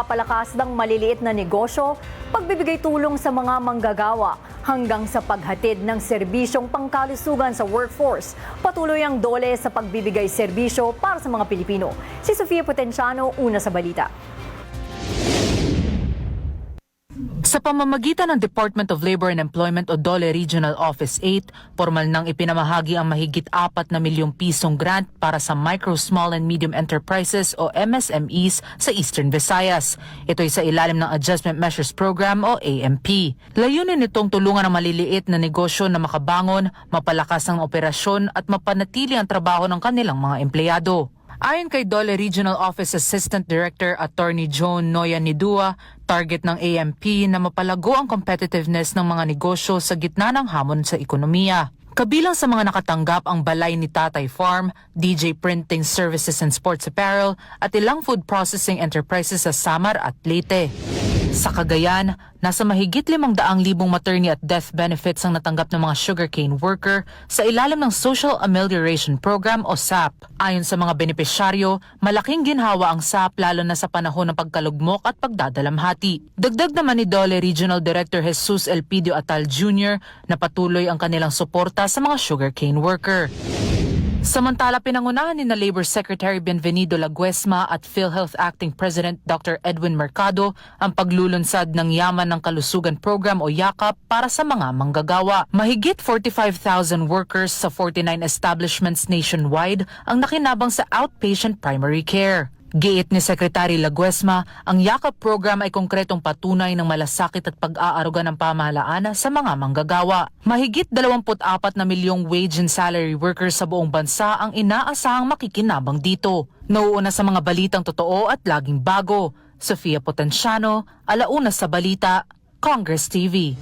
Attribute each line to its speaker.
Speaker 1: pagpapalakas ng maliliit na negosyo, pagbibigay tulong sa mga manggagawa, hanggang sa paghatid ng serbisyong pangkalusugan sa workforce. Patuloy ang dole sa pagbibigay serbisyo para sa mga Pilipino. Si Sofia Potenciano, una sa balita.
Speaker 2: Sa pamamagitan ng Department of Labor and Employment o DOLE Regional Office 8, formal nang ipinamahagi ang mahigit 4 na milyong pisong grant para sa Micro, Small and Medium Enterprises o MSMEs sa Eastern Visayas. Ito ay sa ilalim ng Adjustment Measures Program o AMP. Layunin nitong tulungan ang maliliit na negosyo na makabangon, mapalakas ang operasyon at mapanatili ang trabaho ng kanilang mga empleyado. Ayon kay Dole Regional Office Assistant Director Attorney Joan Noya Nidua, target ng AMP na mapalago ang competitiveness ng mga negosyo sa gitna ng hamon sa ekonomiya. Kabilang sa mga nakatanggap ang Balay ni Tatay Farm, DJ Printing Services and Sports Apparel at ilang food processing enterprises sa Samar at Leyte. Sa Cagayan, nasa mahigit 500,000 maternity at death benefits ang natanggap ng mga sugarcane worker sa ilalim ng Social Amelioration Program o SAP. Ayon sa mga benepisyaryo, malaking ginhawa ang SAP lalo na sa panahon ng pagkalugmok at pagdadalamhati. Dagdag naman ni Dole Regional Director Jesus Elpidio Atal Jr. na patuloy ang kanilang suporta sa mga sugarcane worker. Samantala, pinangunahan ni na Labor Secretary Benvenido Laguesma at PhilHealth Acting President Dr. Edwin Mercado ang paglulunsad ng Yaman ng Kalusugan Program o YAKAP para sa mga manggagawa. Mahigit 45,000 workers sa 49 establishments nationwide ang nakinabang sa outpatient primary care. Giit ni Secretary Laguesma, ang YAKAP program ay konkretong patunay ng malasakit at pag-aaruga ng pamahalaan sa mga manggagawa. Mahigit 24 na milyong wage and salary workers sa buong bansa ang inaasahang makikinabang dito. Nauuna sa mga balitang totoo at laging bago. Sofia Potenciano, Alauna sa Balita, Congress TV.